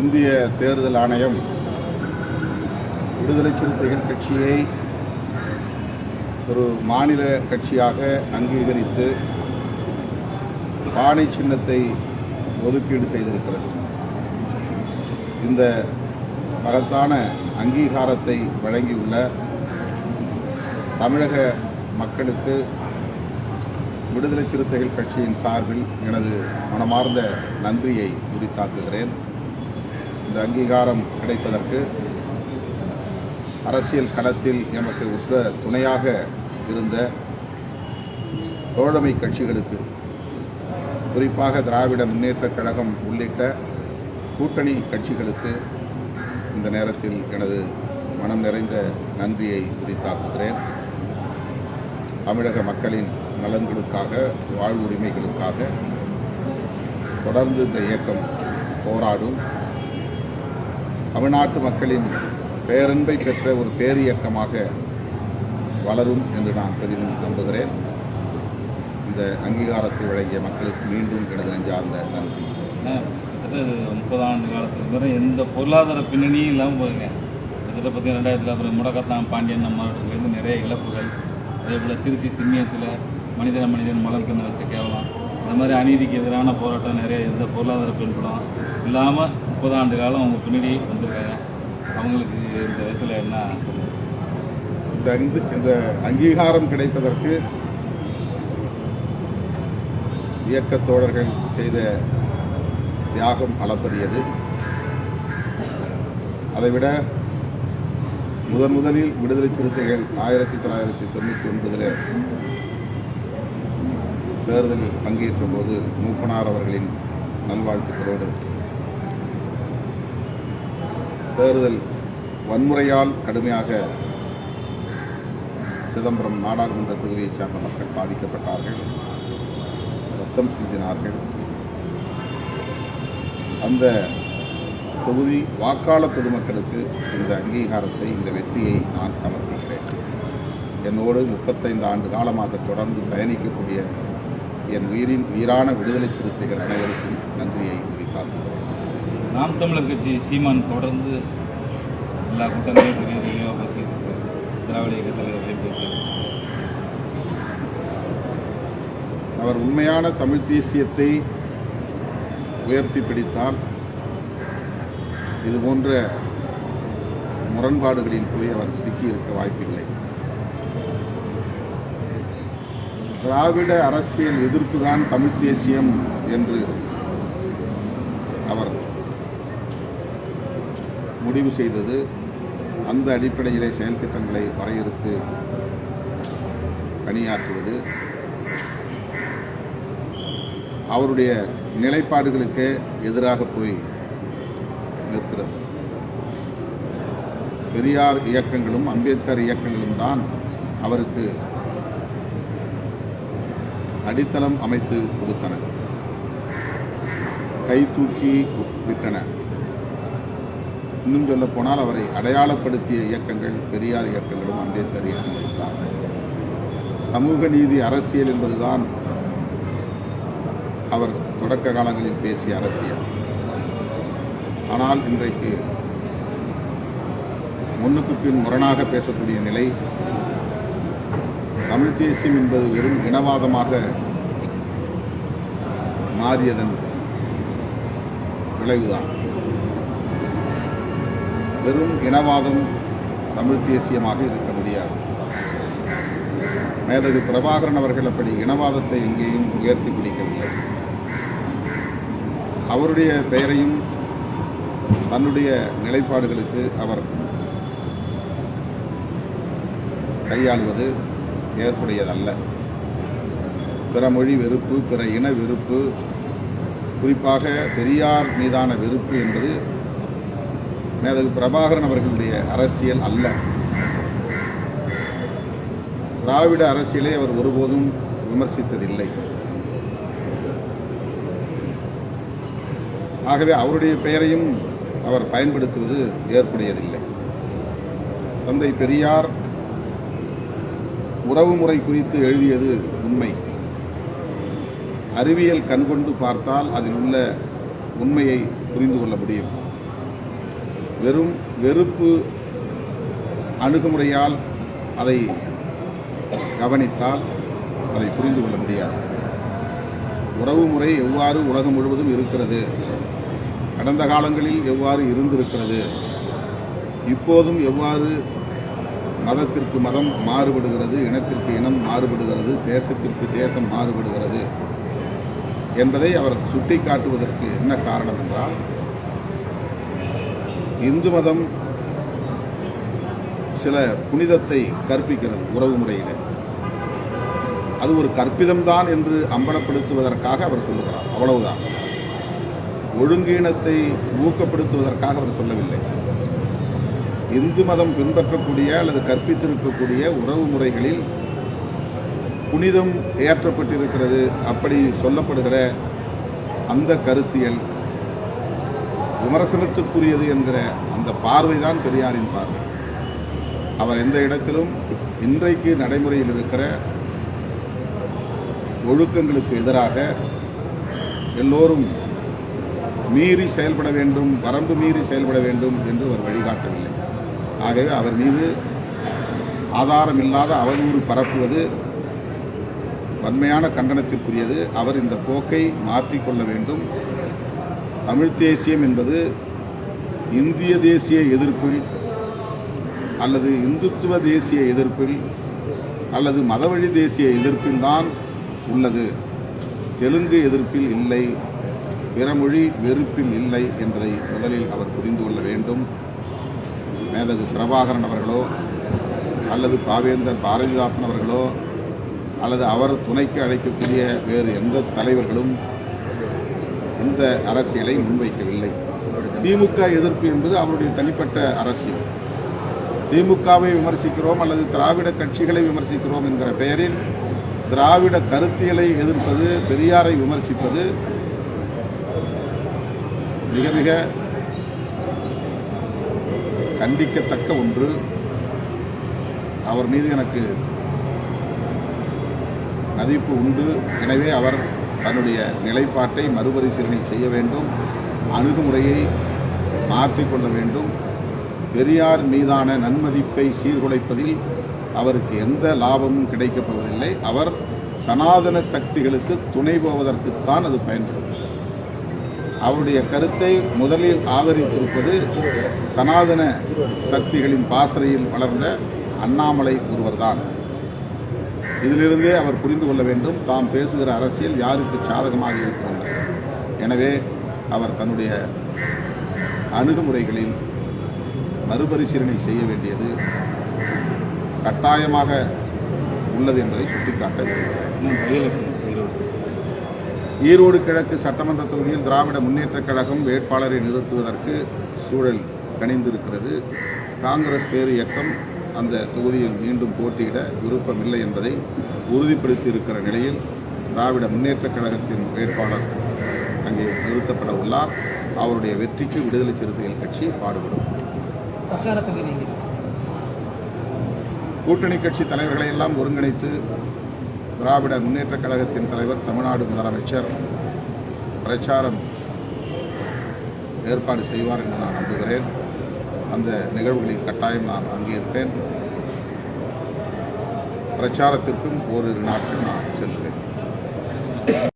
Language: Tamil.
இந்திய தேர்தல் ஆணையம் விடுதலை சிறுத்தைகள் கட்சியை ஒரு மாநில கட்சியாக அங்கீகரித்து பானை சின்னத்தை ஒதுக்கீடு செய்திருக்கிறது. இந்த மகத்தான அங்கீகாரத்தை வழங்கியுள்ள தமிழக மக்களுக்கு விடுதலை சிறுத்தைகள் கட்சியின் சார்பில் எனது மனமார்ந்த நன்றியை உரித்தாக்குகிறேன். இந்த அங்கீகாரம் கிடைப்பதற்கு அரசியல் களத்தில் எமக்கு உற்ற துணையாக இருந்த தோழமை கட்சிகளுக்கு குறிப்பாக திராவிட முன்னேற்றக் கழகம் உள்ளிட்ட கூட்டணி கட்சிகளுக்கு இந்த நேரத்தில் எனது மனம் நிறைந்த நன்றியை உரித்தாக்குகிறேன். தமிழக மக்களின் நலன்களுக்காக வாழ்வுரிமைகளுக்காக தொடர்ந்து இந்த இயக்கம் போராடும். தமிழ்நாட்டு மக்களின் பேரன்பை பெற்ற ஒரு பேரியக்கமாக வளரும் என்று நான் பெரிதும் நம்புகிறேன். இந்த அங்கீகாரத்தை வழங்கிய மக்களுக்கு மீண்டும் எனது நெஞ்சார்ந்த நன்றி. கிட்டத்தட்ட முப்பது ஆண்டு காலத்துக்கு பிறகு எந்த பொருளாதார பின்னணியும் இல்லாமல் போகுங்க கிட்டத்தட்ட பார்த்தீங்கன்னா ரெண்டாயிரத்தில் அப்புறம் முடக்கத்தான் பாண்டியன் மாவட்டத்துலேருந்து நிறைய இழப்புகள். அதே போல் திருச்சி திண்ணியத்தில் மனிதன மனிதன் மலர்க்கன்னு வச்ச கேவலம். இந்த மாதிரி அநீதிக்கு எதிரான போராட்டம் நிறைய எந்த பொருளாதார பின்புலம் இல்லாமல் முப்பது ஆண்டு காலம் அவங்க பின்னாடி வந்திருக்காங்க. அவங்களுக்கு இந்த விதத்தில் என்ன? இந்த அங்கு- இந்த அங்கீகாரம் கிடைப்பதற்கு இயக்க தோழர்கள் செய்த தியாகம் அளப்பரியது. அதைவிட முதன் முதலில் விடுதலை சிறுத்தைகள் ஆயிரத்தி தொள்ளாயிரத்தி தொண்ணூற்றி ஒன்பதில் தேர்தலில் பங்கேற்ற போது மூப்பனார் அவர்களின் நல்வாழ்த்துக்களோடு தேர்தல் வன்முறையால் கடுமையாக சிதம்பரம் நாடாளுமன்ற தொகுதியைச் சார்ந்த மக்கள் பாதிக்கப்பட்டார்கள் ரத்தம் சிந்தினார்கள். அந்த தொகுதி வாக்காளர் பொதுமக்களுக்கு இந்த அங்கீகாரத்தை இந்த வெற்றியை நான் சமர்ப்பிக்கிறேன். என்னோடு முப்பத்தைந்து ஆண்டு காலமாக தொடர்ந்து பயணிக்கக்கூடிய என் உயிரின் உயிரான விடுதலை சிறுத்தைகள் அனைவருக்கும் நன்றியை உரித்தாக்குகிறேன் நாம் தமிழர் கட்சி சீமான் தொடர்ந்து எல்லா கூட்டங்களையும் பெரிய தெளிவாக. திராவிட இயக்க தலைவர்களையும் பேசிட்டு அவர் உண்மையான தமிழ் தேசியத்தை உயர்த்தி பிடித்தால் இது போன்ற முரண்பாடுகளில் போய் அவர் சிக்கியிருக்க வாய்ப்பில்லை. திராவிட அரசியல் எதிர்ப்புதான் தமிழ் தேசியம் என்று அவர் முடிவு செய்தது. அந்த அடிப்படையிலே செயல் திட்டங்களை வரையறுத்து பணியாற்றுவது. அவருடைய நிலைப்பாடுகளுக்கு எதிராக போய் நிற்கிறது. பெரியார் இயக்கங்களும் அம்பேத்கர் இயக்கங்களும் தான் அவருக்கு அடித்தளம் அமைத்து கொடுத்தன. கை தூக்கி விட்டன. இன்னும் சொல்ல போனால் அவரை அடையாளப்படுத்திய இயக்கங்கள் பெரியார் இயக்கங்களும் அம்பேத்கர் இயக்கங்களும் சமூக நீதி அரசியல் என்பதுதான் அவர் தொடக்க காலங்களில் பேசிய அரசியல். ஆனால் இன்றைக்கு முன்னுக்கு பின் முரணாக பேசக்கூடிய நிலை தமிழ் தேசியம் என்பது வெறும் இனவாதமாக மாறியதன் விளைவுதான். வெறும் இனவாதம் தமிழ் தேசியமாக இருக்க முடியாது. மேதகு பிரபாகரன் அவர்கள் அப்படி இனவாதத்தை எங்கேயும் உயர்த்தி பிடிக்கவில்லை. அவருடைய பெயரையும் தன்னுடைய நிலைப்பாடுகளுக்கு அவர் கையாள்வது ஏற்புடையதல்ல. பிற மொழி வெறுப்பு பிற இன வெறுப்பு குறிப்பாக பெரியார் மீதான வெறுப்பு என்பது மேதகு பிரபாகரன் அவர்களுடைய அரசியல் அல்ல. திராவிட அரசியலை அவர் ஒருபோதும் விமர்சித்ததில்லை. ஆகவே அவருடைய பெயரையும் அவர் பயன்படுத்துவது ஏற்புடையதில்லை. தந்தை பெரியார் உறவுமுறை குறித்து எழுதியது உண்மை. அறிவியல் கண்கொண்டு பார்த்தால் அதில் உள்ள உண்மையை புரிந்து கொள்ள முடியும். வெறும் வெறுப்பு அணுகுமுறையால் அதை கவனித்தால் அதை புரிந்து கொள்ள முடியாது. உறவு முறை எவ்வாறு உலகம் முழுவதும் இருக்கிறது? கடந்த காலங்களில் எவ்வாறு இருந்திருக்கிறது? இப்போதும் எவ்வாறு மதத்திற்கு மதம் மாறுபடுகிறது இனத்திற்கு இனம் மாறுபடுகிறது தேசத்திற்கு தேசம் மாறுபடுகிறது என்பதை அவர் சுட்டிக்காட்டுவதற்கு என்ன காரணம் என்றால் இந்து மதம் சில புனிதத்தை கற்பிக்கிறது உறவு முறையில். அது ஒரு கற்பிதம்தான் என்று அம்பலப்படுத்துவதற்காக அவர் சொல்லுகிறார். அவ்வளவுதான். ஒழுங்கீனத்தை ஊக்கப்படுத்துவதற்காக அவர் சொல்லவில்லை. இந்து மதம் பின்பற்றக்கூடிய அல்லது கற்பித்திருக்கக்கூடிய உறவு முறைகளில் புனிதம் ஏற்றப்பட்டிருக்கிறது அப்படி சொல்லப்படுகிற அந்த கருத்தியல் விமர்சனத்துக்குரியது என்கிற அந்த பார்வைதான் பெரியாரின் பார்வை. அவர் எந்த இடத்திலும் இன்றைக்கு நடைமுறையில் இருக்கிற ஒழுக்கங்களுக்கு எதிராக எல்லோரும் மீறி செயல்பட வேண்டும் வரம்பு மீறி செயல்பட வேண்டும் என்று அவர் வழிகாட்டவில்லை. ஆகவே அவர் மீது ஆதாரமில்லாத அவதூறு பரப்புவது வன்மையான கண்டனத்திற்குரியது. அவர் இந்த போக்கை மாற்றிக்கொள்ள வேண்டும். தமிழ்த் தேசியம் என்பது இந்திய தேசிய எதிர்ப்பில் அல்லது இந்துத்துவ தேசிய எதிர்ப்பில் அல்லது மதவழி தேசிய எதிர்ப்பில் தான் உள்ளது. தெலுங்கு எதிர்ப்பில் இல்லை. பிறமொழி வெறுப்பில் இல்லை என்பதை முதலில் அவர் புரிந்து கொள்ள வேண்டும். மேதகு பிரபாகரன் அவர்களோ அல்லது பாவேந்தர் பாரதிதாசன் அவர்களோ அல்லது அவர் துணைக்கு அழைக்கக்கூடிய வேறு எந்த தலைவர்களும் இந்த அரசியலை முன்வைக்கவில்லை. திமுக எதிர்ப்பு என்பது அவருடைய தனிப்பட்ட அரசியல். திமுகவை விமர்சிக்கிறோம் அல்லது திராவிட கட்சிகளை விமர்சிக்கிறோம் என்கிற பெயரில் திராவிட கருத்தியலை எதிர்ப்பது பெரியாரை விமர்சிப்பது மிக மிக கண்டிக்கத்தக்க ஒன்று. அவர் மீது எனக்கு மதிப்பு உண்டு. எனவே அவர் தன்னுடைய நிலைப்பாட்டை மறுபரிசீலனை செய்ய வேண்டும். அணுகுமுறையை மாற்றிக்கொள்ள வேண்டும். பெரியார் மீதான நன்மதிப்பை சீர்குலைப்பதில் அவருக்கு எந்த லாபமும் கிடைக்கப்போவதில்லை. அவர் சனாதன சக்திகளுக்கு துணை போவதற்குத்தான் அது பயன்படும் அவருடைய கருத்தை முதலில் ஆதரித்திருப்பது சனாதன சக்திகளின் பாசறையில் வளர்ந்த அண்ணாமலை ஒருவர்தான். இதிலிருந்தே அவர் புரிந்து கொள்ள வேண்டும் தாம் பேசுகிற அரசியல் யாருக்கு சாதகமாக இருக்கின்றது எனவே அவர் தன்னுடைய அணுகுமுறைகளில் மறுபரிசீலனை செய்ய வேண்டியது கட்டாயமாக உள்ளது என்பதை சுட்டிக்காட்ட விரும்புகிறேன். ஈரோடு கிழக்கு சட்டமன்ற தொகுதியில் திராவிட முன்னேற்றக் கழகம் வேட்பாளரை நிறுத்துவதற்கு சூழல் கணிந்திருக்கிறது. காங்கிரஸ் பேர் இயக்கம் அந்த தொகுதியில் மீண்டும் போட்டியிட விருப்பமில்லை என்பதை உறுதிப்படுத்தி இருக்கிற நிலையில் திராவிட முன்னேற்றக் கழகத்தின் வேட்பாளர் அங்கே நிறுத்தப்பட உள்ளார். அவருடைய வெற்றிக்கு விடுதலை சிறுத்தைகள் கட்சி பாடுபடும். கூட்டணி கட்சி தலைவர்களை எல்லாம் ஒருங்கிணைத்து திராவிட முன்னேற்றக் கழகத்தின் தலைவர் தமிழ்நாடு முதலமைச்சர் பிரச்சாரம் ஏற்பாடு செய்வார் என்று நான் நம்புகிறேன். அந்த நிகழ்வுகளில் கட்டாயம் நான் பங்கேற்பேன் பிரச்சாரத்திற்கும் ஓரிரு நாட்கள் நான் செல்கிறேன்